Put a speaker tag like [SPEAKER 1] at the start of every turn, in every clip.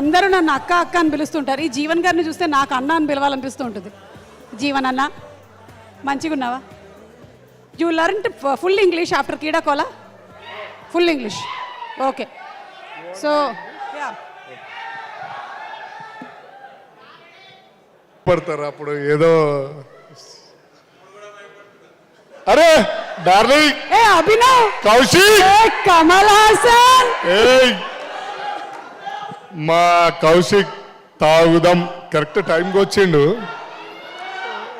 [SPEAKER 1] అందరూ నన్ను అక్క అక్క అని పిలుస్తుంటారు. ఈ జీవన్ గారిని చూస్తే నాకు అన్న అని పిలవాలనిపిస్తూ ఉంటుంది జీవన్ అన్న మంచిగా ఉన్నావా? You learn full English after Keedaa Cola full English okay so
[SPEAKER 2] పడతారు అప్పుడు ఏదో. అరే డార్లింగ్
[SPEAKER 1] ఏ అభినవ్.
[SPEAKER 2] కౌశిక్.
[SPEAKER 1] ఏ కమల్ హాసన్.
[SPEAKER 2] ఏయ్. మా కౌశిక్ తాగుదాం. కరెక్ట్ టైంకి వచ్చిండు.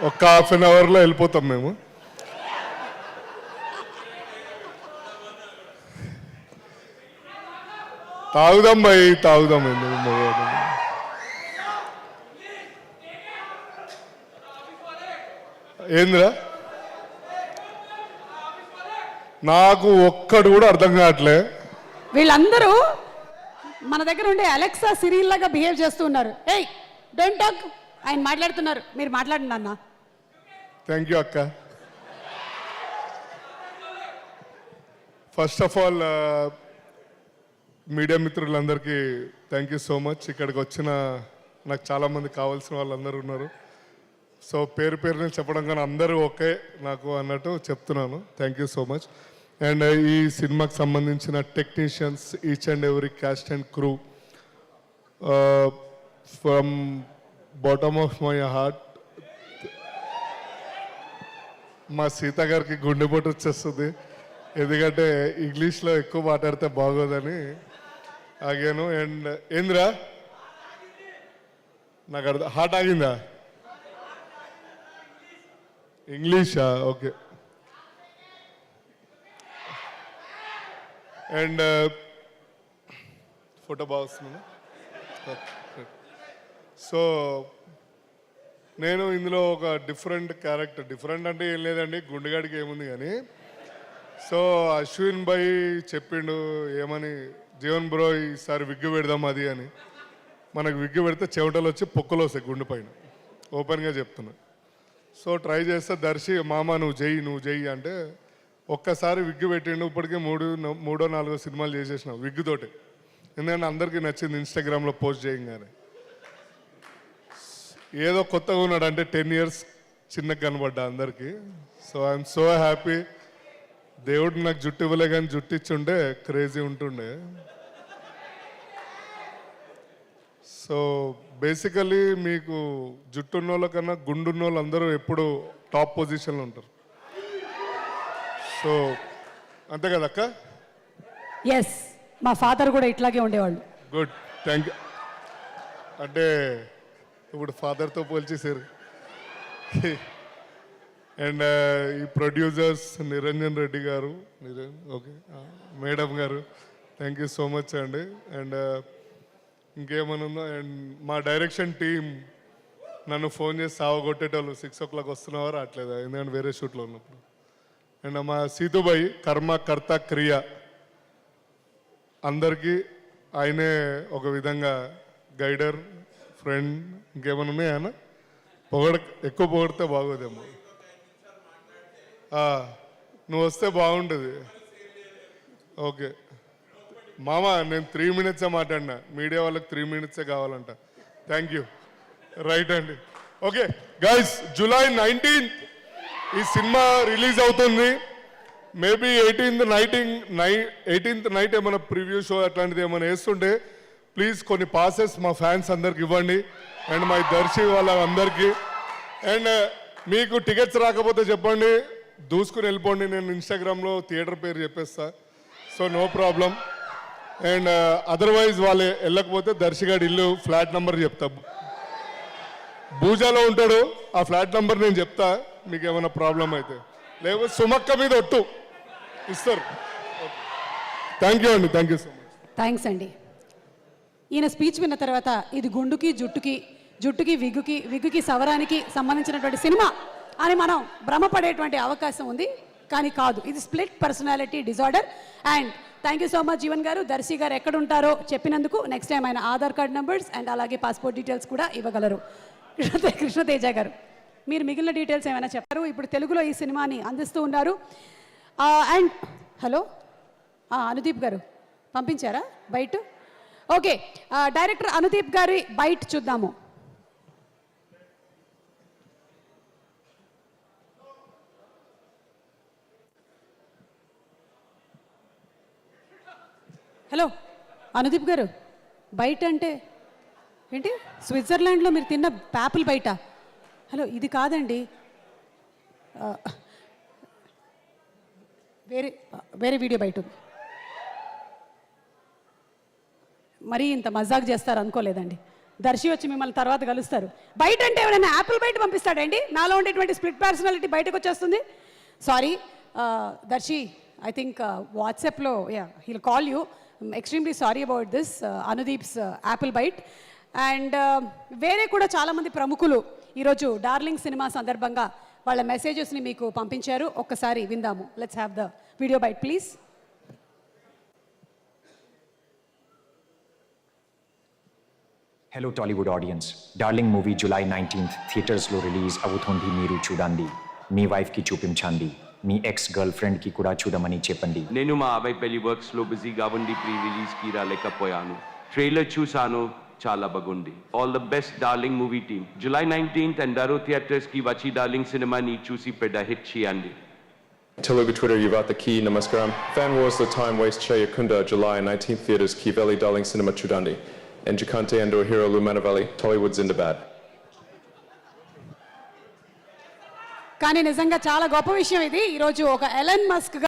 [SPEAKER 2] ఒక హాఫ్ అన్ అవర్లో వెళ్ళిపోతాం మేము. తాగుదాం భయ్ తాగుదాం ఎందుకు ఏందిరా? నాకు ఒక్కడు కూడా అర్థం కావట్లే.
[SPEAKER 1] వీళ్ళందరూ మన దగ్గర ఉండే అలెక్సా సిరియల్ లాగా బిహేవ్ చేస్తూ ఉన్నారు. ఏయ్ డోంట్ టాక్ ఆయన మాట్లాడుతున్నారు. మీరు మాట్లాడండి అన్న.
[SPEAKER 2] థ్యాంక్ యూ అక్క. ఫస్ట్ ఆఫ్ ఆల్ మీడియా మిత్రులందరికీ థ్యాంక్ యూ సో మచ్ ఇక్కడికి వచ్చిన నాకు చాలామంది కావాల్సిన వాళ్ళందరూ ఉన్నారు. సో పేరు పేరు చెప్పడం కానీ అందరూ ఓకే నాకు అన్నట్టు చెప్తున్నాను. Thank you so much and uh, ఈ సినిమాకి సంబంధించిన technicians each and every cast and crew from bottom of my heart మా సీత గారికి గుండెపోటు వచ్చేస్తుంది. ఎందుకంటే ఇంగ్లీష్లో ఎక్కువ మాట్లాడితే బాగోదని ఆగాను. అండ్ ఏందిరా uh, నాకు అర్థం హార్ట్ ఆగిందా? ఇంగ్లీషా? ఓకే. అండ్ uh, ఫోటో బాగా సో నేను ఇందులో ఒక డిఫరెంట్ క్యారెక్టర్ డిఫరెంట్ అంటే ఏం లేదండి గుండెగాడికి ఏముంది కానీ. సో అశ్విన్ భాయ్ చెప్పిండు ఏమని జీవన్ బ్రో ఈసారి విగ్గు పెడదాం అది అని. మనకు విగ్గు పెడితే చెమటలు వచ్చి పొక్కలు వస్తాయి గుండె పైన. ఓపెన్గా చెప్తున్నా. సో ట్రై చేస్తే దర్శి మామ నువ్వు చెయ్యి నువ్వు చెయ్యి అంటే ఒక్కసారి విగ్గు పెట్టిండు ఇప్పటికే మూడు మూడో నాలుగో సినిమాలు చేసేసిన విగ్గుతోటి. ఎందుకంటే అందరికీ నచ్చింది ఇన్స్టాగ్రామ్లో పోస్ట్ చేయంగానే. ఏదో కొత్తగా ఉన్నాడు అంటే టెన్ ఇయర్స్ చిన్నగా కనబడ్డా అందరికీ. సో ఐఎమ్ సో హ్యాపీ దేవుడు నాకు జుట్టు ఇవ్వలే కానీ జుట్టు ఇచ్చుండే క్రేజీ ఉంటుండే. సో బేసికలీ మీకు జుట్టున్న వాళ్ళ వాళ్ళకన్నా గుండున్న వాళ్ళు అందరూ ఎప్పుడు టాప్ పొజిషన్లో ఉంటారు. సో అంతే కదా అక్క?
[SPEAKER 1] ఎస్ మా ఫాదర్ కూడా ఇట్లాగే ఉండేవాళ్ళు.
[SPEAKER 2] గుడ్ థ్యాంక్ యూ అంటే ఇప్పుడు ఫాదర్తో పోల్చేసారు అండ్ ఈ ప్రొడ్యూసర్స్ నిరంజన్ రెడ్డి గారు నిరంజన్ ఓకే మేడం గారు థ్యాంక్ యూ సో మచ్ అండి. అండ్ ఇంకేమైనా ఉందా అండ్ మా డైరెక్షన్ టీం నన్ను ఫోన్ చేసి సావగొట్టేటోళ్ళు సిక్స్ ఓ క్లాక్ వస్తున్నావా రావట్లేదా? ఎందుకంటే వేరే షూట్లో ఉన్నప్పుడు. అండ్ మా సీతుబాయి కర్మ కర్త క్రియ. అందరికీ ఆయనే ఒక విధంగా గైడర్ ఫ్రెండ్ ఇంకేమైనా ఉన్నాయా పొగడ ఎక్కువ పొగిడితే బాగోదేమో. నువ్వు వస్తే బాగుంటుంది. ఓకే. మామ నేను త్రీ మినిట్సే మాట్లాడినా. మీడియా వాళ్ళకి త్రీ మినిట్సే కావాలంట. థ్యాంక్ యూ రైట్ అండి. ఓకే గైస్ జూలై నైన్టీన్త్ ఈ సినిమా రిలీజ్ అవుతుంది. మేబీ ఎయిటీన్త్ నైటింగ్ నై ఎయిటీన్త్ నైట్ ఏమైనా ప్రివ్యూ షో అట్లాంటిది ఏమైనా వేస్తుంటే ప్లీజ్ కొన్ని పాసెస్ మా ఫ్యాన్స్ అందరికి ఇవ్వండి. అండ్ మా దర్శి వాళ్ళ అందరికీ. అండ్ uh, మీకు టికెట్స్ రాకపోతే చెప్పండి. దూసుకుని వెళ్ళిపోండి. నేను ఇన్స్టాగ్రామ్లో థియేటర్ పేరు చెప్పేస్తా. So no problem and otherwise వాళ్ళు వెళ్ళకపోతే దర్శిగాడి ఇల్లు ఫ్లాట్ నెంబర్ చెప్తా. భూజాలో ఉంటాడు. ఆ ఫ్లాట్ నెంబర్ నేను చెప్తా. మీకు ఏమైనా ప్రాబ్లం అయితే. లేకపోతే సుమక్క మీద ఒట్టు. ఇస్తారు. థ్యాంక్ యూ అండి thank you so much
[SPEAKER 1] thanks అండి. ఈయన స్పీచ్ విన్న తర్వాత ఇది గుండుకి జుట్టుకి జుట్టుకి విగ్గుకి విగ్గుకి సవరానికి సంబంధించినటువంటి సినిమా అని మనం భ్రమపడేటువంటి అవకాశం ఉంది. కానీ కాదు ఇది split personality disorder and thank you so much Jeevan గారు. దర్శి గారు ఎక్కడ ఉంటారో చెప్పినందుకు నెక్స్ట్ టైం ఆయన ఆధార్ కార్డ్ నెంబర్స్ అండ్ అలాగే పాస్పోర్ట్ డీటెయిల్స్ కూడా ఇవ్వగలరు. కృష్ణ కృష్ణతేజ గారు. మీరు మిగిలిన డీటెయిల్స్ ఏమైనా చెప్పారు? ఇప్పుడు తెలుగులో ఈ సినిమాని అందిస్తూ ఉన్నారు. And hello? అనుదీప్ గారు పంపించారా? బయట? ఓకే డైరెక్టర్ అనుదీప్ గారి బైట్ చూద్దాము. హలో అనుదీప్ గారు బయట అంటే ఏంటి? స్విట్జర్లాండ్లో మీరు తిన్న ప్యాపిల్ బయట. హలో ఇది కాదండి. వేరే వేరే వీడియో బయట ఉంది. మరీ ఇంత మజాక్ చేస్తారు అనుకోలేదండి. దర్శి వచ్చి మిమ్మల్ని తర్వాత కలుస్తారు. బయట అంటే ఎవరైనా యాపిల్ బయట పంపిస్తాడండి? నాలో ఉండేటువంటి స్ప్లిట్ పర్సనాలిటీ బయటకు వచ్చేస్తుంది. సారీ దర్శి ఐ థింక్ వాట్సాప్లో ya he'll call you. Extremely sorry about this Anudeep's apple byte. And వేరే కూడా చాలామంది ప్రముఖులు ఈరోజు డార్లింగ్ సినిమా సందర్భంగా వాళ్ళ మెసేజెస్ని మీకు పంపించారు. ఒక్కసారి విందాము. Let's have the video byte please
[SPEAKER 3] hello Tollywood audience Darling movie July nineteenth థియేటర్స్లో రిలీజ్ అవుతుంది మీరు చూడండి మీ వైఫ్కి చూపించండి మీ ఎక్స్ గర్ల్ ఫ్రెండ్కి కూడా చూడమని చెప్పండి
[SPEAKER 4] నేను మా అబ్బాయి పెళ్ళి వర్క్స్లో బిజీగా ఉండి ప్రీ రిలీజ్కి రాలేకపోయాను ట్రైలర్ చూశాను చాలా బాగుంది all the best darling movie team July nineteenth and డరో థియేటర్స్కి వచ్చి డార్లింగ్ సినిమాని చూసి పెద్ద హిట్ చేయండి
[SPEAKER 5] Telugu Twitter Yuvat the Key Namaskaram. Fan Wars The Time Waste Chayakunda, July 19th Theatres, Kiveli Darling Cinema Chudandi. And Jacante Andor Hero Lumanavelli, Tollywood Zindabad.
[SPEAKER 1] కానీ నిజంగా చాలా గొప్ప విషయం ఇది ఈరోజు ఒక ఎలన్ మస్క్